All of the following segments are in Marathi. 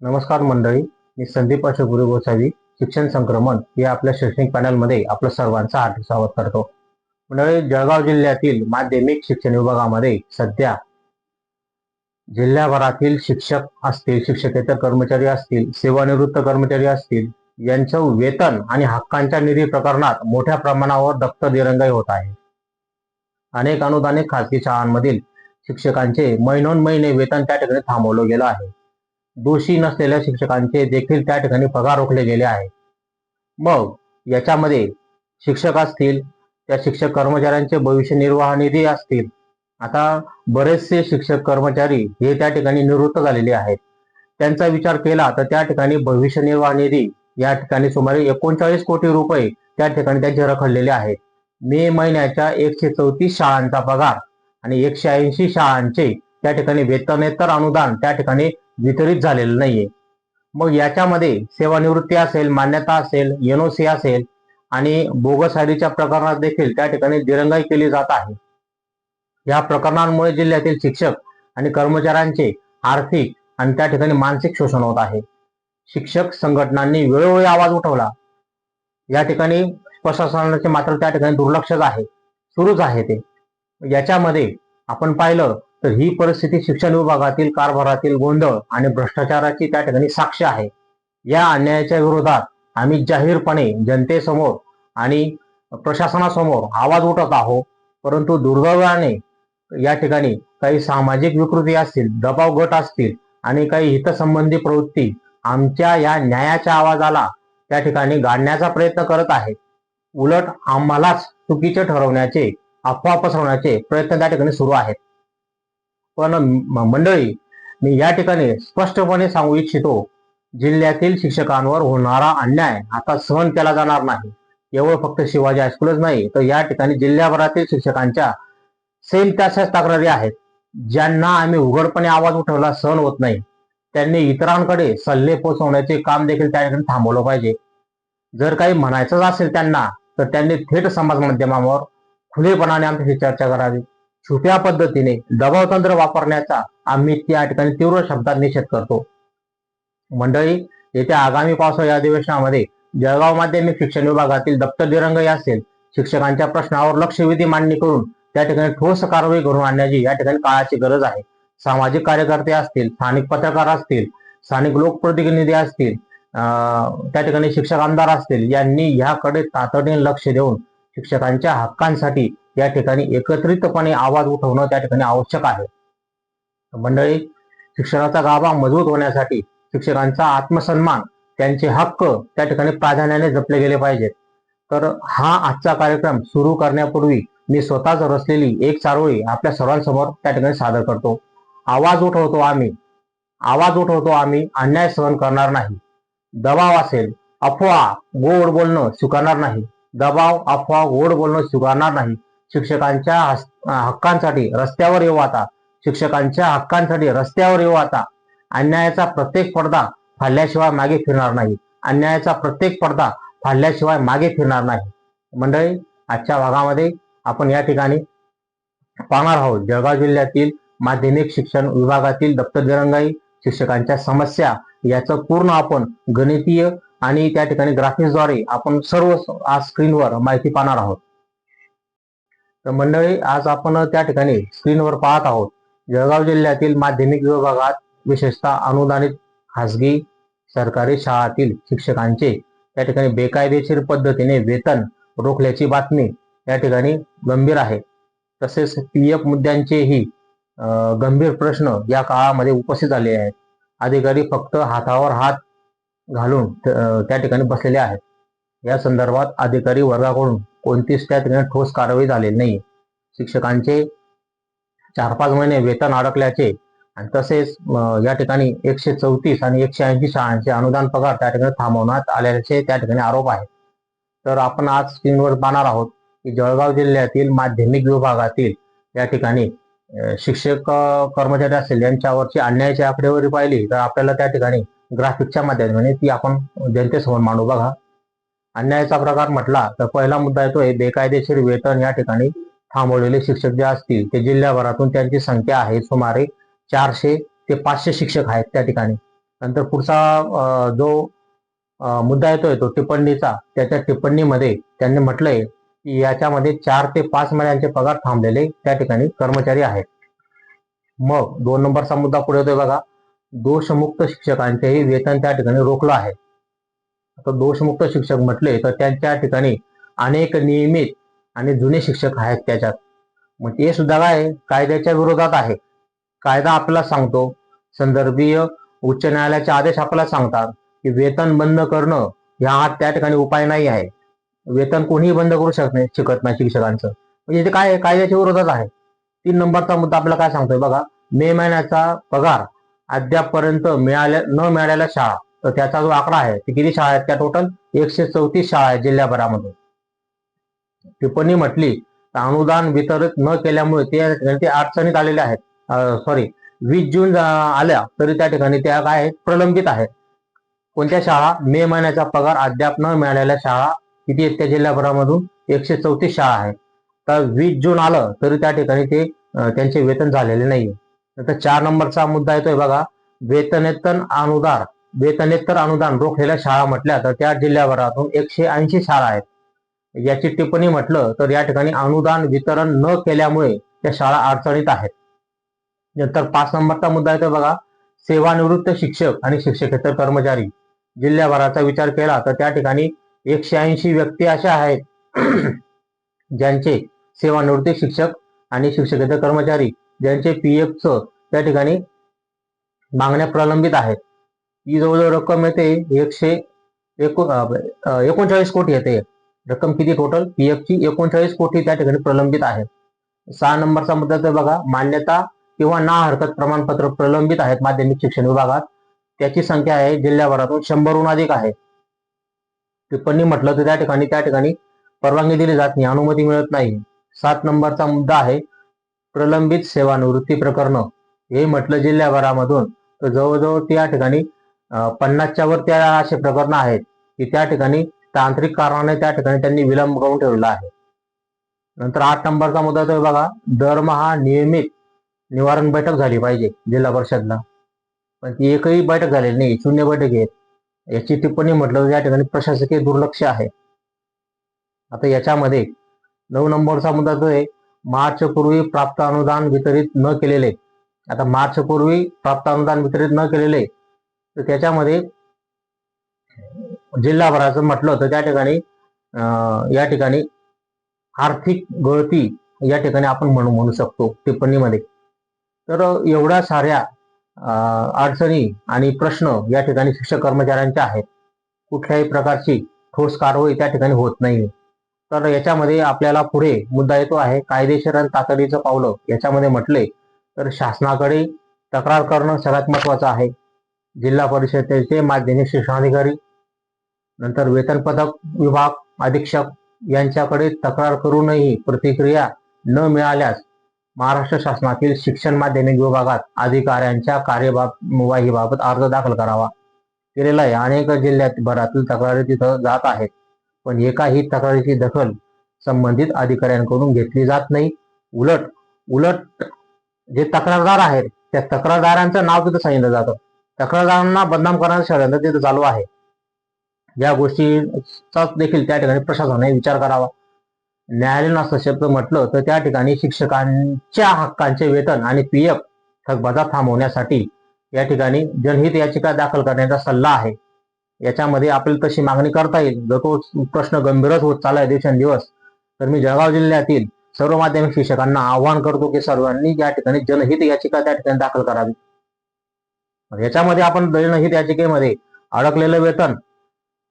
नमस्कार मंडळी मी संदीप अशोक गोसावी शिक्षण संक्रमण या आपल्या शैक्षणिक पॅनलमध्ये आपलं सर्वांचं हार्दिक स्वागत करतो. मंडळी जळगाव जिल्ह्यातील माध्यमिक शिक्षण विभागामध्ये सध्या जिल्ह्याभरातील शिक्षक असतील शिक्षकेतर कर्मचारी असतील सेवानिवृत्त कर्मचारी असतील यांचं वेतन आणि हक्कांच्या निधी प्रकरणात मोठ्या प्रमाणावर दप्तर दिरंगाई होत आहे. अनेक अनुदानित खासगी शाळांमधील शिक्षकांचे महिनोन महिने वेतन त्या ठिकाणी थांबवलं गेलं आहे. दोषी नसलेल्या शिक्षकांचे देखील त्या ठिकाणी पगार रोखले गेले आहे. मग याच्यामध्ये शिक्षक असतील त्या शिक्षक कर्मचाऱ्यांचे भविष्य निर्वाह निधी असतील. आता बरेचसे शिक्षक कर्मचारी हे त्या ठिकाणी निवृत्त झालेले आहेत. त्यांचा विचार केला तर त्या ठिकाणी भविष्य निर्वाह निधी या ठिकाणी सुमारे एकोणचाळीस कोटी रुपये त्या ठिकाणी त्यांचे रखडलेले आहेत. मे महिन्याच्या एकशे चौतीस शाळांचा पगार आणि एकशे ऐंशी शाळांचे त्या ठिकाणी वेतनेतर अनुदान त्या ठिकाणी वितरित झालेलं नाहीये. मग याच्यामध्ये सेवानिवृत्ती असेल मान्यता असेल एनओसी असेल आणि बोगस आयडीच्या प्रकरणात देखील त्या ठिकाणी दिरंगाई केली जात आहे. या प्रकरणांमुळे जिल्ह्यातील शिक्षक आणि कर्मचाऱ्यांचे आर्थिक आणि त्या ठिकाणी मानसिक शोषण होत आहे. शिक्षक संघटनांनी वेळोवेळी आवाज उठवला. या ठिकाणी प्रशासनाचे मात्र त्या ठिकाणी दुर्लक्षच आहे. सुरूच आहे ते. याच्यामध्ये आपण पाहिलं तर ही परिस्थिती शिक्षण विभागातील कारभारातील गोंधळ आणि भ्रष्टाचाराची त्या ठिकाणी साक्ष आहे. या अन्यायाच्या विरोधात आम्ही जाहीरपणे जनतेसमोर आणि प्रशासनासमोर आवाज उठत आहोत. परंतु दुर्दैवाने या ठिकाणी काही सामाजिक विकृती असतील दबाव गट असतील आणि काही हितसंबंधी प्रवृत्ती आमच्या या न्यायाच्या आवाजाला त्या ठिकाणी गाडण्याचा प्रयत्न करत आहे उलट आम्हालाच चुकीचे ठरवण्याचे अफवा पसरवण्याचे प्रयत्न त्या ठिकाणी सुरू आहेत. पण मंडळी मी या ठिकाणी स्पष्टपणे सांगू इच्छितो जिल्ह्यातील शिक्षकांवर होणारा अन्याय आता सहन केला जाणार नाही. केवळ फक्त शिवाजी हायस्कूलच नाही तर या ठिकाणी जिल्ह्याभरातील शिक्षकांच्या सेम त्याच्याच तक्रारी आहेत. ज्यांना आम्ही उघडपणे आवाज उठवला सहन होत नाही. त्यांनी इतरांकडे सल्ले पोचवण्याचे काम देखील त्या ठिकाणी थांबवलं पाहिजे. जर काही म्हणायचंच असेल त्यांना तर त्यांनी थेट समाज माध्यमावर खुलेपणाने आमच्याशी चर्चा करावी. छुप्या पद्धतीने दबाव तंत्र वापरण्याचा आम्ही त्या ठिकाणी तीव्र शब्दात निषेध करतो. मंडळी येत्या आगामी पावसाळी अधिवेशनामध्ये जळगाव माध्यमिक शिक्षण विभागातील दप्तर दिरंगाई असेल शिक्षकांच्या प्रश्नावर लक्षवेधी मांडणी करून त्या ठिकाणी ठोस कारवाई घडून आणण्याची या ठिकाणी काळाची गरज आहे. सामाजिक कार्यकर्ते असतील स्थानिक पत्रकार असतील स्थानिक लोकप्रतिनिधी असतील त्या ठिकाणी शिक्षक आमदार असतील यांनी याकडे तातडीने लक्ष देऊन शिक्षकांच्या हक्कांसाठी या ठिकाणी एकत्रितपणे आवाज उठवणं त्या ठिकाणी आवश्यक आहे. मंडळी शिक्षणाचा गाभा मजबूत होण्यासाठी शिक्षकांचा आत्मसन्मान त्यांचे हक्क त्या ठिकाणी प्राधान्याने जपले गेले पाहिजेत. तर हा आजचा कार्यक्रम सुरू करण्यापूर्वी मी स्वतःच रचलेली एक चारोळी आपल्या सर्वांसमोर त्या ठिकाणी सादर करतो. आवाज उठवतो आम्ही. आवाज उठवतो आम्ही अन्याय सहन करणार नाही. दबाव असेल अफवा गोड बोलणं स्वीकारणार नाही. दबाव अफवा गोड बोलणं स्वीकारणार नाही. शिक्षकांच्या हक्कांसाठी रस्त्यावर येऊ आता. शिक्षकांच्या हक्कांसाठी रस्त्यावर येऊ आता. अन्यायाचा प्रत्येक पडदा फाडल्याशिवाय मागे फिरणार नाही. अन्यायाचा प्रत्येक पडदा फाडल्याशिवाय मागे फिरणार नाही. मंडळी आजच्या भागामध्ये आपण या ठिकाणी पाहणार आहोत. जळगाव जिल्ह्यातील माध्यमिक शिक्षण विभागातील दप्तर दिरंगाई शिक्षकांच्या समस्या याचं पूर्ण आपण गणितीय आणि त्या ठिकाणी ग्राफिक्सद्वारे आपण सर्व आज स्क्रीनवर माहिती पाहणार आहोत. तर मंडळी आज आपण त्या ठिकाणी स्क्रीनवर पाहत आहोत. जळगाव जिल्ह्यातील माध्यमिक विभागात विशेषतः अनुदानित खासगी सरकारी शाळातील शिक्षकांचे त्या ठिकाणी बेकायदेशीर पद्धतीने वेतन रोखल्याची बातमी या ठिकाणी गंभीर आहे. तसेच पी एफ मुद्द्यांचेही अं, गंभीर प्रश्न या काळामध्ये उपस्थित झाले आहेत. अधिकारी फक्त हातावर हात घालून त्या ठिकाणी बसलेले आहेत. या संदर्भात अधिकारी वर्गाकडून कोणतीच त्या ठिकाणी ठोस कारवाई झालेली नाही शिक्षकांचे चार पाच महिने वेतन अडकल्याचे आणि तसेच या ठिकाणी एकशे चौतीस आणि एकशे ऐंशी शाळांचे अनुदान पगार त्या ठिकाणी थांबवण्यात आल्याचे त्या ठिकाणी आरोप आहेत तर आपण आज स्क्रीनवर पाहणार आहोत की जळगाव जिल्ह्यातील माध्यमिक विभागातील या ठिकाणी शिक्षक कर्मचारी असेल यांच्यावरची अन्यायाची आकडेवारी पाहिली. तर आपल्याला त्या ठिकाणी ग्राफिकच्या माध्यमाने ती आपण जनतेसमोर मांडू. बघा. अन्यायाचा प्रकार म्हटला तर पहिला मुद्दा येतोय बेकायदेशीर वेतन या ठिकाणी थांबवलेले शिक्षक जे असतील ते जिल्ह्याभरातून त्यांची संख्या आहे सुमारे चारशे ते पाचशे शिक्षक आहेत त्या ठिकाणी. नंतर पुढचा जो मुद्दा येतोय तो टिप्पणीचा त्याच्या टिप्पणीमध्ये त्यांनी म्हटलंय की याच्यामध्ये चार ते पाच महिन्यांचे पगार थांबलेले त्या ठिकाणी कर्मचारी आहेत. मग दोन नंबरचा मुद्दा पुढे येतोय बघा. दोषमुक्त शिक्षकांचेही वेतन त्या ठिकाणी रोखलं आहे. आता दोषमुक्त शिक्षक म्हटले तर त्यांच्या ठिकाणी अनेक नियमित आणि जुने शिक्षक आहेत त्याच्यात. मग ते सुद्धा काय? आहे? कायद्याच्या विरोधात आहे. कायदा आपला सांगतो. संदर्भीय उच्च न्यायालयाचे आदेश आपल्याला सांगतात की वेतन बंद करणं ह्या त्या ठिकाणी उपाय नाही आहे. वेतन कोणीही बंद करू शकत नाही शिकत नाही शिक्षकांचं. म्हणजे ते काय? आहे? कायद्याच्या विरोधात आहे. तीन नंबरचा मुद्दा आपल्याला काय सांगतोय बघा. मे महिन्याचा पगार अद्यापपर्यंत मिळाल्या न मिळालेल्या शाळा. तर त्याचा जो आकडा आहे ते किती शाळा आहेत त्या टोटल एकशे चौतीस शाळा आहेत जिल्ह्याभरामध्ये. टिप्पणी म्हटली तर अनुदान वितरित न केल्यामुळे ते ते अडचणीत आलेले आहेत. सॉरी वीस जून आल्या तरी त्या ठिकाणी त्या काय आहेत? प्रलंबित आहेत. कोणत्या शाळा? मे महिन्याचा पगार अद्याप न मिळालेल्या शाळा किती आहेत त्या जिल्ह्याभरामधून? एकशे चौतीस शाळा आहेत. तर वीस जून आलं तरी त्या ठिकाणी ते त्यांचे वेतन झालेले नाहीये. नंतर चार नंबरचा मुद्दा येतोय बघा. वेतनेतन अनुदान. वेतनेतर अनुदान रोखलेल्या शाळा म्हटल्या तर त्या जिल्ह्याभरातून एकशे ऐंशी शाळा आहेत. याची टिप्पणी म्हटलं तर या ठिकाणी अनुदान वितरण न केल्यामुळे त्या शाळा अडचणीत आहेत. नंतर पाच नंबरचा मुद्दा येतो बघा. सेवानिवृत्त शिक्षक आणि शिक्षकेतर कर्मचारी. जिल्ह्याभराचा विचार केला तर त्या ठिकाणी एकशे ऐंशी व्यक्ती अशा आहेत. ज्यांचे सेवानिवृत्त शिक्षक आणि शिक्षकेतर कर्मचारी ज्यांचे पी एफचं त्या ठिकाणी मागण्या प्रलंबित आहेत. ही जवळजवळ रक्कम येते एकशे एको एकोणचाळीस कोटी येते. रक्कम किती टोटल पी ची एकोणचाळीस कोटी त्या ठिकाणी प्रलंबित आहे. सहा नंबरचा मुद्दा तर बघा. मान्यता किंवा ना हरकत प्रमाणपत्र प्रलंबित आहेत माध्यमिक शिक्षण विभागात. त्याची संख्या आहे जिल्ह्याभरातून शंभरहून अधिक आहे. टिप्पणी म्हटलं तर त्या ठिकाणी त्या ठिकाणी परवानगी दिली जात नाही अनुमती मिळत नाही. सात नंबरचा मुद्दा आहे प्रलंबित सेवानिवृत्ती प्रकरण. हे म्हटलं जिल्ह्याभरामधून. तर जवळजवळ त्या ठिकाणी पन्नासच्या वर त्या असे प्रकरण आहेत की त्या ठिकाणी तांत्रिक कारणाने त्या ठिकाणी त्यांनी विलंब करून ठेवलेला आहे. नंतर आठ नंबरचा मुद्दा तो बघा दरमहा नियमित निवारण बैठक झाली पाहिजे जिल्हा परिषदला. पण ती एकही बैठक झालेली नाही शून्य बैठक आहेत याची टिप्पणी म्हटलं तर या ठिकाणी प्रशासकीय दुर्लक्ष आहे. आता याच्यामध्ये नऊ नंबरचा मुद्दा जो आहे मार्च पूर्वी प्राप्त अनुदान वितरित न केलेले. आता मार्च पूर्वी प्राप्त अनुदान वितरित न केलेले तर त्याच्यामध्ये जिल्हाभराचं म्हटलं तर त्या ठिकाणी अं, या ठिकाणी आर्थिक गळती या ठिकाणी आपण म्हणू म्हणू शकतो टिप्पणीमध्ये. तर एवढ्या साऱ्या अडचणी आणि प्रश्न या ठिकाणी शिक्षक कर्मचाऱ्यांच्या आहेत. कुठल्याही प्रकारची ठोस कारवाई त्या ठिकाणी होत नाही. तर याच्यामध्ये आपल्याला पुढे मुद्दा येतो आहे कायदेशीर आणि तातडीचं पावलं याच्यामध्ये म्हटले तर शासनाकडे तक्रार करणं सगळ्यात महत्वाचं आहे. जिल्हा परिषदेचे माध्यमिक शिक्षणाधिकारी नंतर वेतन पदक विभाग अधीक्षक यांच्याकडे तक्रार करूनही प्रतिक्रिया न मिळाल्यास महाराष्ट्र शासनातील शिक्षण माध्यमिक विभागात अधिकाऱ्यांच्या कार्यवाहीबाबत अर्ज दाखल करावा. केलेला आहे. अनेक जिल्ह्यात भरातील तक्रारी तिथं जात आहेत. पण एकाही तक्रारीची दखल संबंधित अधिकाऱ्यांकडून घेतली जात नाही. उलट उलट जे तक्रारदार आहेत त्या तक्रारदारांचं नाव तिथं सांगितलं जातं. तक्रारदारांना बदनाम करण्याचं षडयंत्र तिथं चालू आहे. या गोष्टीचा देखील त्या ठिकाणी प्रशासनाने विचार करावा. न्यायालयीन असं शब्द म्हटलं तर त्या ठिकाणी शिक्षकांच्या हक्कांचे वेतन आणि पी एफ थकबाजा थांबवण्यासाठी या ठिकाणी जनहित याचिका दाखल करण्याचा सल्ला आहे. याच्यामध्ये आपल्याला तशी मागणी करता येईल. जर तो प्रश्न गंभीरच होत चाललाय दिवसेंदिवस तर मी जळगाव जिल्ह्यातील सर्व माध्यमिक शिक्षकांना आवाहन करतो की सर्वांनी या ठिकाणी जनहित याचिका त्या ठिकाणी दाखल करावी. याच्यामध्ये आपण जनहित याचिकेमध्ये अडकलेलं वेतन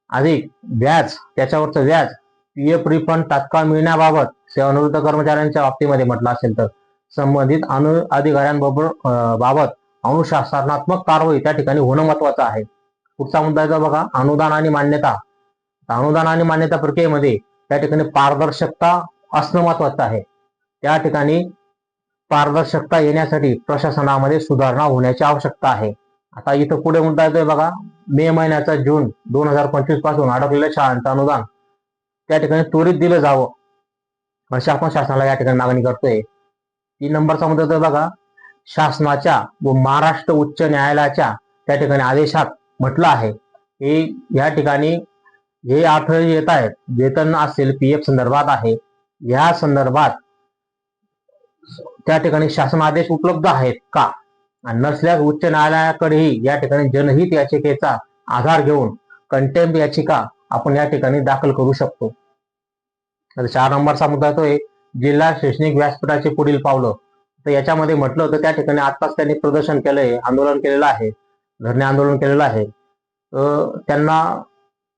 अधिक व्याज त्याच्यावरचं व्याज पी एफ रिफंड तात्काळ मिळण्याबाबत सेवानिवृत्त कर्मचाऱ्यांच्या बाबतीमध्ये म्हटलं असेल तर संबंधित अनु अधिकाऱ्यांबरोबर बाबत अनुशासनात्मक कारवाई त्या ठिकाणी होणं महत्वाचं आहे. पुढचा मुद्दा येतो बघा अनुदान आणि मान्यता. अनुदान आणि मान्यता प्रक्रियेमध्ये त्या ठिकाणी पारदर्शकता असणं महत्वाचं आहे. त्या ठिकाणी पारदर्शकता येण्यासाठी प्रशासनामध्ये सुधारणा होण्याची आवश्यकता आहे. आता इथं पुढे म्हणता येतोय बघा मे महिन्याचा जून दोन हजार पंचवीसपासून अडकलेल्या शाळांचं अनुदान. त्या ठिकाणी त्वरित दिलं जावं. अशी आपण शासनाला या ठिकाणी मागणी करतोय. तीन नंबरचा मुद्दा तर बघा शासनाच्या व महाराष्ट्र उच्च न्यायालयाच्या त्या ठिकाणी आदेशात म्हटलं आहे की या ठिकाणी जे अडथळे येत आहेत वेतन असेल पी एफ संदर्भात आहे. या संदर्भात त्या ठिकाणी शासन आदेश उपलब्ध आहेत का? नसल्यास उच्च न्यायालयाकडेही या ठिकाणी जनहित याचिकेचा आधार घेऊन कंटेम्प याचिका आपण या ठिकाणी दाखल करू शकतो. तर चार नंबरचा मुद्दा तो आहे जिल्हा शैक्षणिक व्यासपीठाचे पुढील पावलं. तर याच्यामध्ये म्हटलं होतं त्या ठिकाणी आत्ताच त्यांनी प्रदर्शन केलंय आंदोलन केलेलं आहे धरणे आंदोलन केलेलं आहे. त्यांना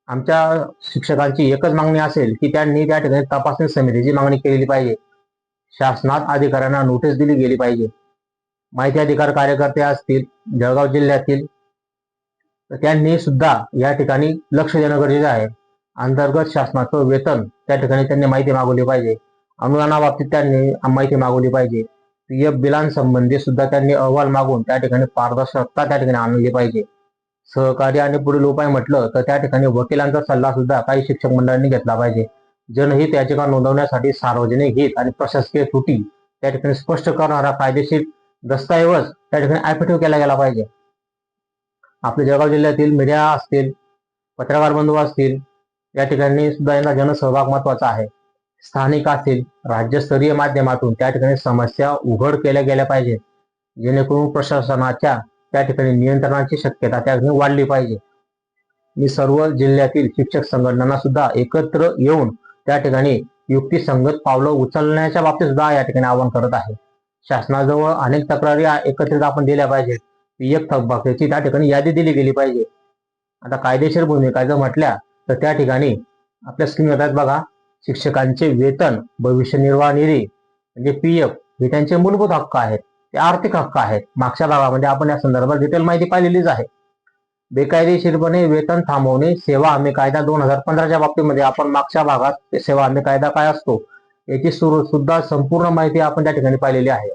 आमच्या शिक्षकांची एकच मागणी असेल की त्यांनी त्या ठिकाणी तपासणी समितीची मागणी केलेली पाहिजे. शासनात अधिकाऱ्यांना नोटीस दिली गेली पाहिजे. माहिती अधिकार कार्यकर्ते असतील जळगाव जिल्ह्यातील तर त्यांनी सुद्धा या ठिकाणी लक्ष देणं गरजेचं आहे. अंतर्गत शासनाचं वेतन त्या ठिकाणी त्यांनी माहिती मागवली पाहिजे. अनुदानाबाबतीत त्यांनी माहिती मागवली पाहिजे. पी एफ बिलांसंबंधी सुद्धा त्यांनी अहवाल मागून त्या ठिकाणी पारदर्शकता त्या ठिकाणी आणली पाहिजे. सहकार्य आणि पुढील उपाय म्हटलं तर त्या ठिकाणी वकिलांचा सल्ला सुद्धा काही शिक्षक मंडळांनी घेतला पाहिजे. जनहित याचिका नोंदवण्यासाठी सार्वजनिक हित आणि प्रशासकीय त्रुटी त्या ठिकाणी स्पष्ट करणारा कायदेशीर दस्तऐवज त्या ठिकाणी ऍफिटिव्ह केला गेला पाहिजे. आपले जळगाव जिल्ह्यातील मीडिया असतील पत्रकार बंधू असतील या ठिकाणी सुद्धा यांना जनसहभाग महत्त्वाचा आहे. स्थानिक असतील राज्यस्तरीय माध्यमातून त्या ठिकाणी समस्या उघड केल्या गेल्या पाहिजेत जेणेकरून प्रशासनाच्या त्या ठिकाणी नियंत्रणाची शक्यता त्या ठिकाणी वाढली पाहिजे. मी सर्व जिल्ह्यातील शिक्षक संघटनांना सुद्धा एकत्र येऊन त्या ठिकाणी युक्तिसंगत पावलं उचलण्याच्या बाबतीत सुद्धा या ठिकाणी आवाहन करत आहे. शासनाजवळ अनेक तक्रारी एकत्रित आपण दिल्या पाहिजेत. पीएफ थकबाकीची त्या ठिकाणी यादी दिली गेली पाहिजे. आता कायदेशीर भूमिका जर म्हटल्या तर त्या ठिकाणी आपल्या स्कीम येतात बघा. शिक्षकांचे वेतन भविष्य निर्वाह निधी म्हणजे पी एफ हे त्यांचे मूलभूत हक्क आहेत. ते आर्थिक हक्क आहेत. मागच्या भागामध्ये आपण या संदर्भात डिटेल माहिती पाहिलेलीच आहे. बेकायदेशीरपणे वेतन थांबवणे सेवा हमी कायदा दोन हजार पंधराच्या बाबतीमध्ये आपण मागच्या भागात ते सेवा हमी कायदा काय असतो? याची सुद्धा संपूर्ण माहिती आपण त्या ठिकाणी पाहिलेली आहे.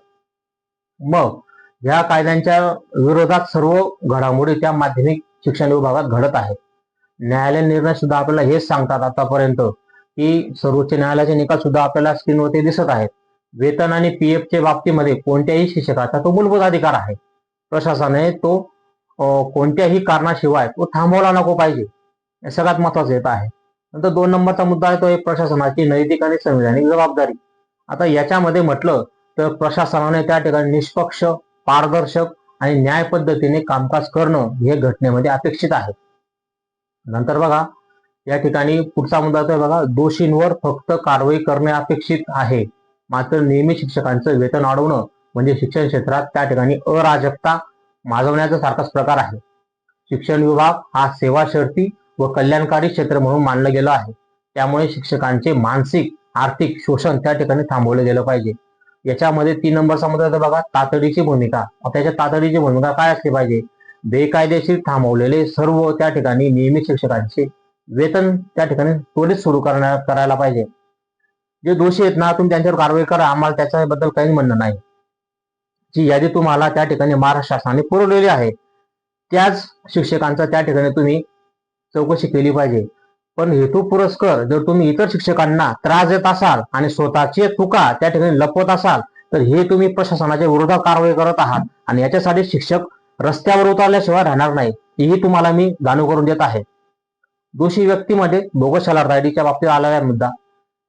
मग या कायद्यांच्या विरोधात सर्व घडामोडी त्या माध्यमिक शिक्षण विभागात घडत आहेत. न्यायालय निर्णय सुद्धा आपल्याला हेच सांगतात आतापर्यंत की सर्वोच्च न्यायालयाचे निकाल सुद्धा आपल्याला स्क्रीनवरती दिसत आहेत. वेतन आणि पी एफच्या बाबतीमध्ये कोणत्याही शिक्षकाचा तो मूलभूत अधिकार आहे. प्रशासनाने तो कोणत्याही कारणाशिवाय तो थांबवला नको पाहिजे. हे सगळ्यात महत्वाचं येत आहे. नंतर दोन नंबरचा मुद्दा आहे तो आहे प्रशासनाची नैतिक आणि संविधानिक जबाबदारी. आता याच्यामध्ये म्हटलं तर प्रशासनाने त्या ठिकाणी निष्पक्ष पारदर्शक आणि न्याय पद्धतीने कामकाज करणं हे घटनेमध्ये अपेक्षित आहे. नंतर बघा या ठिकाणी पुढचा मुद्दा तो बघा दोषींवर फक्त कारवाई करणे अपेक्षित आहे. मात्र नेहमी शिक्षकांचं वेतन अडवणं म्हणजे शिक्षण क्षेत्रात त्या ठिकाणी अराजकता माजवण्याचा सारखाच प्रकार आहे. शिक्षण विभाग हा सेवा शर्ती व कल्याणकारी क्षेत्र म्हणून मानलं गेलं आहे. त्यामुळे शिक्षकांचे मानसिक आर्थिक शोषण त्या ठिकाणी थांबवलं गेलं पाहिजे. याच्यामध्ये तीन नंबरचा मुद्दा बघा तातडीची भूमिका. त्याच्या तातडीची भूमिका काय असली पाहिजे? बेकायदेशीर थांबवलेले सर्व त्या ठिकाणी नियमित शिक्षकांचे वेतन त्या ठिकाणी त्वरित सुरू करण्या करायला पाहिजे. जे दोषी आहेत ना तुम्ही त्यांच्यावर कारवाई करा. आम्हाला त्याच्याबद्दल काही म्हणणं नाही. जी यादी तुम्हाला त्या ठिकाणी महाराष्ट्र शासनाने पुरवलेली आहे त्याच शिक्षकांचा त्या ठिकाणी तुम्ही चौकशी केली पाहिजे. पण हेतू पुरस्कर जर तुम्ही इतर शिक्षकांना त्रास देत असाल आणि स्वतःची चुका त्या ठिकाणी लपवत असाल तर हे तुम्ही प्रशासनाच्या विरोधात कारवाई करत आहात. आणि याच्यासाठी शिक्षक रस्त्यावर उतरल्याशिवाय राहणार नाही. हेही तुम्हाला मी जाणीव करून देत आहे. दोषी व्यक्तीमध्ये बोगस आयडीच्या बाबतीत आलेला मुद्दा.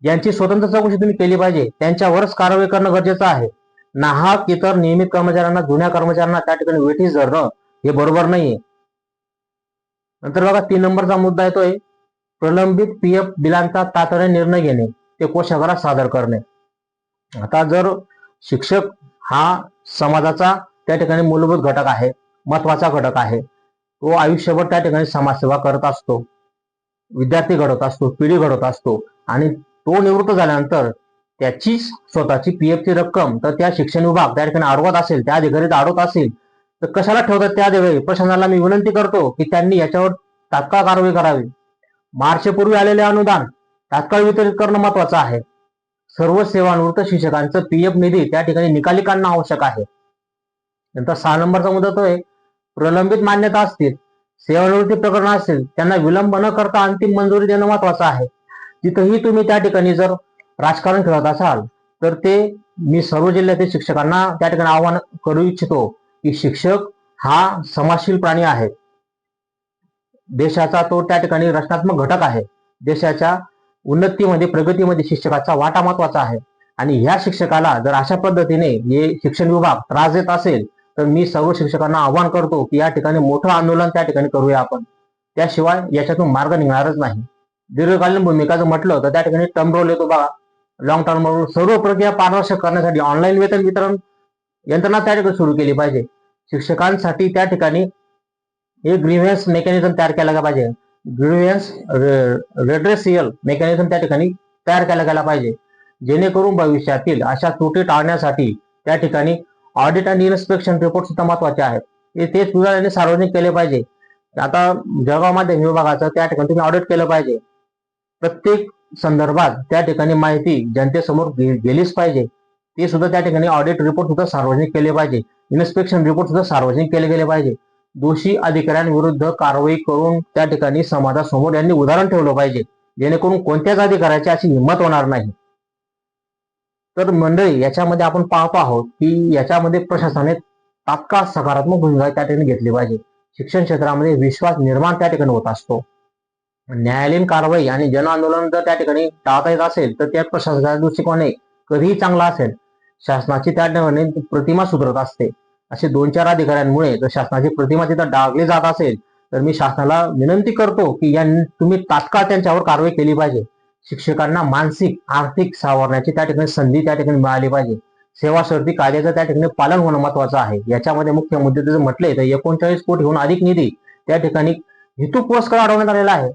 यांची स्वतंत्र चौकशी तुम्ही केली पाहिजे त्यांच्यावरच कारवाई करणं गरजेचं आहे. नाहक इतर नियमित कर्मचाऱ्यांना जुन्या कर्मचाऱ्यांना त्या ठिकाणी वेठीस धरणं हे बरोबर नाहीये. नंतर बघा तीन नंबरचा मुद्दा येतोय. प्रलंबित पीएफ बिलांचा तातडीने निर्णय घेणे ते कोषागारात सादर करणे. आता जर शिक्षक हा समाजाचा त्या ठिकाणी मूलभूत घटक आहे महत्त्वाचा घटक आहे तो आयुष्यभर त्या ठिकाणी समाजसेवा करत असतो विद्यार्थी घडवत असतो पिढी घडवत असतो आणि तो निवृत्त झाल्यानंतर त्याची स्वतःची पीएफची रक्कम तर त्या शिक्षण विभाग त्या ठिकाणी अडवत असेल त्या अधिकारी अडवत असेल तर कशाला ठेवतात त्या देवे प्रशासनाला मी विनंती करतो की त्यांनी याच्यावर तात्काळ कारवाई करावी. मार्च पूर्वी आलेले अनुदान तात्काळ वितरित करणं महत्वाचं आहे. सर्व सेवानिवृत्त शिक्षकांचं पीएफ निधी त्या ठिकाणी निकाली काढणं आवश्यक आहे. नंतर सहा नंबरचा मुद्दा तो आहे. प्रलंबित मान्यता असतील सेवानिवृत्ती प्रकरण असतील त्यांना विलंब न करता अंतिम मंजुरी देणं महत्वाचं आहे. तिथंही तुम्ही त्या ठिकाणी जर राजकारण खेळत असाल तर ते मी सर्व जिल्ह्यातील शिक्षकांना त्या ठिकाणी आव्हान करू इच्छितो. की शिक्षक हा समाजशील प्राणी आहे. देशाचा तो त्या ठिकाणी रचनात्मक घटक आहे. देशाच्या उन्नतीमध्ये प्रगतीमध्ये शिक्षकाचा वाटा महत्त्वाचा आहे. आणि ह्या शिक्षकाला जर अशा पद्धतीने हे शिक्षण विभाग त्रास देत असेल तर मी सर्व शिक्षकांना आवाहन करतो की या ठिकाणी मोठं आंदोलन त्या ठिकाणी करूया आपण. त्याशिवाय याच्यातून मार्ग निघणारच नाही. दीर्घकालीन भूमिका जर म्हटलं तर त्या ठिकाणी टर्म रोल येतो बघा. लॉंग टर्म रोल सर्व प्रक्रिया पारदर्शक करण्यासाठी ऑनलाईन वेतन वितरण यंत्रणा त्या ठिकाणी सुरू केली पाहिजे. शिक्षकांसाठी त्या ठिकाणी एक ग्रीव्हन्स मेकॅनिझम तयार केला पाहिजे. ग्रीव्हन्स रेड्रेसियल मेकॅनिझम त्या ठिकाणी तयार केला गेला पाहिजे. जेणेकरून भविष्यातील अशा त्रुटी टाळण्यासाठी त्या ठिकाणी ऑडिट अँड इन्स्पेक्शन रिपोर्ट सुद्धा महत्त्वाचे आहेत. ते- ते सुद्धा सार्वजनिक केले पाहिजे. आता जळगाव विभागाचं त्या ठिकाणी तुम्ही ऑडिट केलं पाहिजे. प्रत्येक संदर्भात त्या ठिकाणी माहिती जनतेसमोर गेलीच पाहिजे. ते सुद्धा त्या ठिकाणी ऑडिट रिपोर्ट सुद्धा सार्वजनिक केले पाहिजे. इन्स्पेक्शन रिपोर्ट सुद्धा सार्वजनिक केले गेले पाहिजे. दोषी अधिकाऱ्यांविरुद्ध कारवाई करून त्या ठिकाणी समाजासमोर यांनी उदाहरण ठेवलं पाहिजे. जेणेकरून कोणत्याच अधिकाऱ्याची अशी हिंमत होणार नाही. तर मंडळी याच्यामध्ये आपण पाहत आहोत की याच्यामध्ये प्रशासनाने तात्काळ सकारात्मक भूमिका त्या ठिकाणी घेतली पाहिजे. शिक्षण क्षेत्रामध्ये विश्वास निर्माण त्या ठिकाणी होत असतो. न्यायालयीन कारवाई आणि जन आंदोलन जर त्या ठिकाणी टाळता येत असेल तर त्या प्रशासनाच्या दृष्टिकोनाने कधीही चांगला असेल. शासनाची त्या ठिकाणी प्रतिमा सुधरत असते. असे दोन चार अधिकाऱ्यांमुळे जर शासनाची प्रतिमा तिथं डागली जात असेल तर मी शासनाला विनंती करतो की या तुम्ही तात्काळ त्यांच्यावर कारवाई केली पाहिजे. शिक्षकांना मानसिक आर्थिक सावरण्याची त्या ठिकाणी संधी त्या ठिकाणी मिळाली पाहिजे. सेवा सर्दी कायद्याचं त्या ठिकाणी पालन होणं महत्वाचं आहे. याच्यामध्ये मुख्य मुद्दे जर म्हटले तर एकोणचाळीस कोटीहून अधिक निधी त्या ठिकाणी हेतू पुरस्कार अडवण्यात आलेला आहे.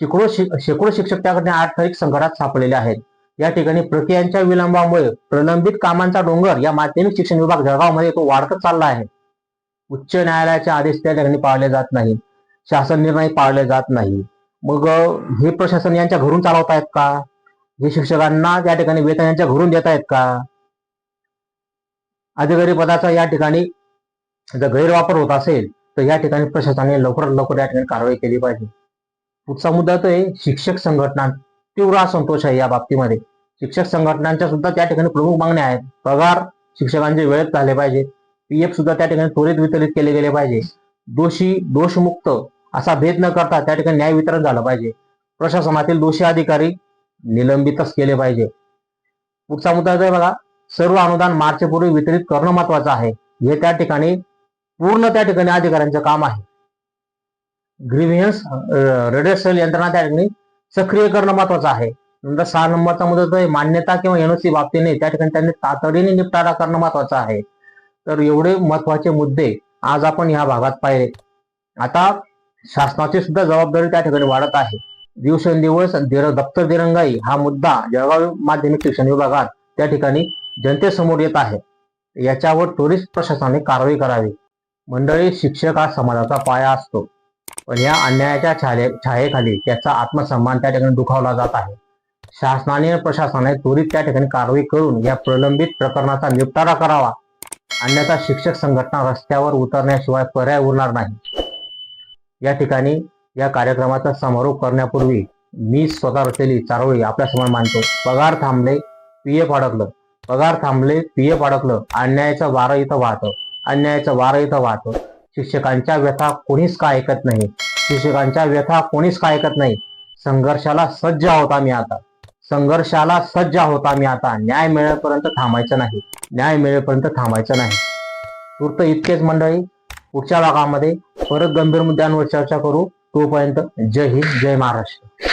शेकडो शेकडो शिक्षक त्याकडे आर्थिक संकटात सापडलेले आहेत. या ठिकाणी प्रक्रियांच्या विलंबामुळे प्रलंबित कामांचा डोंगर या माध्यमिक शिक्षण विभाग जळगावमध्ये तो वाढतच चालला आहे. उच्च न्यायालयाचे आदेश त्या ठिकाणी पाळले जात नाहीत शासन निर्णय पाळले जात नाही. मग हे प्रशासन यांच्या घरून चालवतायत का? हे शिक्षकांना त्या ठिकाणी वेतन यांच्या घरून देत आहेत का? अधिकारी पदाचा या ठिकाणी जर गैरवापर होत असेल तर या ठिकाणी प्रशासनाने लवकरात लवकर या ठिकाणी कारवाई केली पाहिजे. पुढचा मुद्दा तो आहे शिक्षक संघटना तीव्र असंतोष आहे या बाबतीमध्ये. शिक्षक संघटनांच्या सुद्धा त्या ठिकाणी प्रमुख मागण्या आहेत. पगार शिक्षकांचे वेळेत झाले पाहिजे पीएफ सुद्धा त्या ठिकाणी त्वरित वितरित केले गेले पाहिजे. दोषी दोषमुक्त असा भेद न करता त्या ठिकाणी न्याय वितरण झालं पाहिजे. प्रशासनातील दोषी अधिकारी निलंबितच केले पाहिजे. पुढचा मुद्दा जर आहे बघा सर्व अनुदान मार्चपूर्वी वितरित करणं महत्वाचं आहे. हे त्या ठिकाणी पूर्ण त्या ठिकाणी अधिकाऱ्यांचं काम आहे. ग्रीव्हियन्स रेडिएशन यंत्रणा त्या ठिकाणी सक्रिय करणं महत्वाचं आहे. नंतर सहा नंबरचा मुद्दा जो आहे. मान्यता किंवा एनओसी बाबतीने त्या ठिकाणी त्यांनी तातडीने निपटारा करणं महत्वाचं आहे. तर एवढे महत्त्वाचे मुद्दे आज आपण ह्या भागात पाहिले. आता शासनाची सुद्धा जबाबदारी त्या ठिकाणी वाढत आहे. दिवसेंदिवस दिर- दप्तर दिरंगाई हा मुद्दा जळगाव माध्यमिक शिक्षण विभागात त्या ठिकाणी जनतेसमोर येत आहे. याच्यावर त्वरित प्रशासनाने कारवाई करावी. मंडळी शिक्षक हा समाजाचा पाया असतो. पण या अन्यायाच्या छाये छायेखाली त्याचा आत्मसन्मान त्या ठिकाणी दुखावला जात आहे. शासनाने प्रशासनाने त्वरित त्या ठिकाणी कारवाई करून या प्रलंबित प्रकरणाचा निपटारा करावा. अन्यथा शिक्षक संघटना रस्त्यावर उतरण्याशिवाय पर्याय उरणार नाही. या ठिकाणी या कार्यक्रमाचा समारोप करण्यापूर्वी मी स्वतः रचलेली चारोळी आपल्यासमोर मानतो पगार थांबले पीएफ अडकलं पगार थांबले पीएफ अडकलं अन्यायाचं वारं इथं वाहतं. अन्यायाचं वारं इथं वाहतं. शिक्षकांच्या व्यथा कोणीच का ऐकत नाही? शिक्षकांच्या व्यथा कोणीच का ऐकत नाही? संघर्षाला सज्ज आहोत आम्ही आता. संघर्षाला सज्ज आहोत आम्ही आता. न्याय मिळेपर्यंत थांबायचं नाही. न्याय मिळेपर्यंत थांबायचं नाही. तूर्त इतकेच मंडळी पुढच्या भागामध्ये परत गंभीर मुद्द्यांवर चर्चा करू. तोपर्यंत जय हिंद जय महाराष्ट्र.